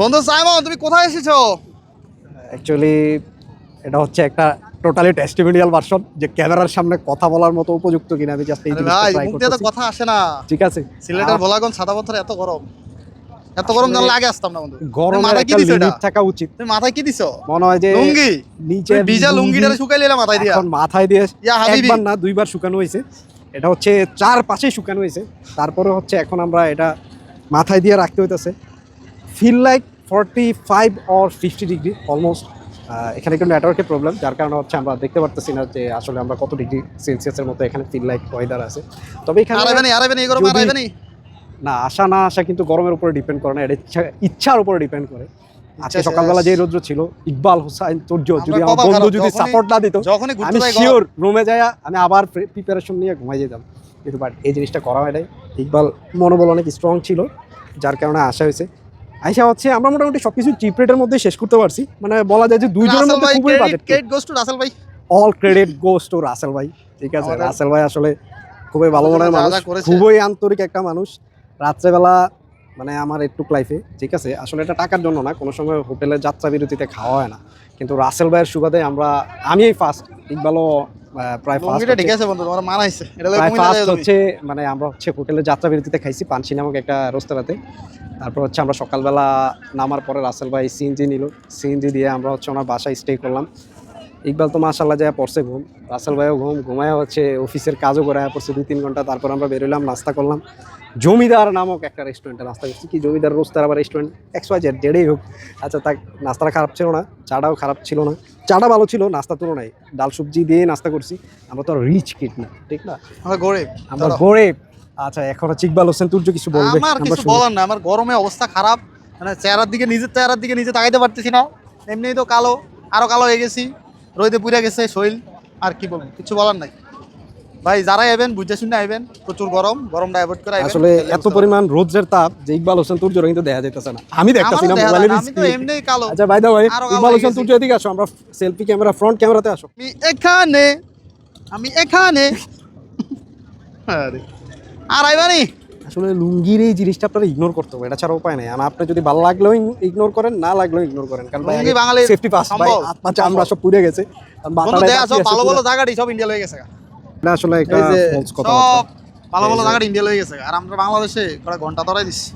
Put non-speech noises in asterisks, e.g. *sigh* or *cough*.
বন্ধু সাইমন তুমি কোথায় এসেছ? অ্যাকচুয়ালি এটা হচ্ছে একটা টোটালি টেস্টিমোনিয়াল ভার্সন যে ক্যামেরার সামনে কথা বলার মতো উপযুক্ত কিনা আমি জাস্ট এই জিনিসটা ট্রাই মুখ তো কথা আসে না। ঠিক আছে। সিলেটের ভোলাগঞ্জ সাদা পাথরে এত গরম। এত গরম জানলে আগে আসতাম না বন্ধু। তুমি গরমের মাথায় কি দিছো এটা? থাকা উচিত। তুমি মাথায় কি দিছো? মনে হয় যে লুঙ্গি? নিচে ভিজা লুঙ্গিটারে শুকাই নিলাম মাথায় দিয়া। এখন মাথায় দিয়ে ইয়া হাবিবি। একবার না দুইবার শুকানো হয়েছে। এটা হচ্ছে চার পাশে শুকানো হয়েছে। তারপরে হচ্ছে এখন আমরা এটা মাথায় দিয়ে রাখতে হইতেছে। Feel like forty five or fifty degree almost এখানে একটু নেটওয়ার্কের প্রবলেম যার কারণে হচ্ছে আমরা দেখতে পারতেছি না যে আসলে আমরা কত ডিগ্রি সেলসিয়াসের মতো এখানে ফিল লাইক ওয়েদার আছে। তবে এখানে নি আরাইবে নি আসা না আসা কিন্তু গরমের উপরে ডিপেন্ড করে না এটা ইচ্ছা ইচ্ছার উপরে ডিপেন্ড করে। আজকে সকালবেলা যে রৌদ্র ছিল ইকবাল হোসাইন তুর্য যদি আমার বন্ধু যদি সাপোর্ট না দিত আমি শিওর রুমে যাই আমি আবার প্রিপারেশন নিয়ে ঘুমাই যেতাম। কিন্তু বাট এই জিনিসটা করা হয় নাই। ইকবাল মনোবল অনেক স্ট্রং ছিল যার কারণে আশা হয়েছে। আইসা হচ্ছে আমরা মোটামুটি সবকিছু চিপ রেটের মধ্যে শেষ করতে পারছি। মানে বলা যায় যে দুইজনের মধ্যে খুবই budget credit goes to Russell ভাই। All credit goes to Russell ভাই। ঠিক আছে রাসেল ভাই আসলে খুবই ভালো মনের মানুষ খুবই আন্তরিক একটা মানুষ। রাত্রেবেলা মানে আমার একটু লাইফে ঠিক আছে আসলে এটা টাকার জন্য না কোনো সময় হোটেলে যাত্রা বিরতিতে খাওয়া হয় না। কিন্তু রাসেল ভাইয়ের সুবাদে আমরা আমি ফার্স্ট ইকবালও প্রায় ফার্স্ট ঠিক আছে বন্ধু তোমার মানাইছে এটা ফার্স্ট হচ্ছে মানে আমরা হচ্ছে হোটেলে যাত্রা বিরতিতে খাইছি পানসি নামক একটা রেস্তোরাঁতে। তারপর হচ্ছে আমরা সকালবেলা নামার পরে রাসেল ভাই সিএনজি নিল। সিএনজি দিয়ে আমরা হচ্ছে ওনার বাসায় স্টে করলাম। ইকবাল তো মাসাল্লাহ যায় পড়ছে ঘুম। রাসেল ভাইও ঘুম ঘুমায় হচ্ছে অফিসের কাজও করে পড়ছে দুই তিন ঘণ্টা। তারপর আমরা বেরোলাম নাস্তা করলাম। জমিদার নামক একটা রেস্টুরেন্টে নাস্তা করছি। কি জমিদার রোস্তার আবার রেস্টুরেন্ট এক্স ওয়াই জেড যেটাই হোক। আচ্ছা তাক নাস্তাটা খারাপ ছিল না চাটাও খারাপ ছিল না। চাটা ভালো ছিল নাস্তা তুলনায়। ডাল সবজি দিয়ে নাস্তা করছি। আমরা তো রিচ কিট না ঠিক না? আমরা গরিব আমরা। গরিব। আচ্ছা এখন হচ্ছে ইকবাল হোসেন তুর্য কিছু বলবে? আমার কিছু বলার না আমার গরমে অবস্থা খারাপ। মানে চেহারার দিকে নিজের চেহারার দিকে নিজে তাকাইতে পারতেছি না। এমনিই তো কালো আরও কালো হয়ে গেছি। রোদে পুড়ে গেছে শরীর আর কি বলব কিছু বলার নাই। ভাই যারা আইবেন বুঝে শুনে আইবেন প্রচুর গরম গরমটা অ্যাভয়েড করে আসলে এত। পরিমাণ রোদের তাপ যে ইকবাল হোসেন তুর্য কিন্তু দেখা যাইতেছে না। আমি দেখতেছি না মোবাইলের কালো। আচ্ছা ভাই দা ভাই ইকবাল হোসেন। তুর্য এদিকে আসো আমরা সেলফি ক্যামেরা ফ্রন্ট ক্যামেরাতে আসো। আমি এখানে আমি এখানে। *laughs* আরে। আর আইবানি আসলে লুঙ্গির এই জিনিসটা আপনারা ইগনোর করতে হবে এটা ছাড়া উপায় নাই। আর আপনি যদি ভালো লাগলেও ইগনোর করেন না লাগলেও ইগনোর করেন। কারণ লুঙ্গি বাঙালির সেফটি পাস ভাই সম্ভব, চামড়া সব পুড়ে গেছে। সব ভালো ভালো জায়গাটি সব ইন্ডিয়া লয়ে গেছে না আসলে একটা কথা সব ভালো ভালো জায়গাটি ইন্ডিয়া লয়ে গেছে আর আমরা বাংলাদেশে কটা ঘণ্টা ধরাই দিচ্ছি।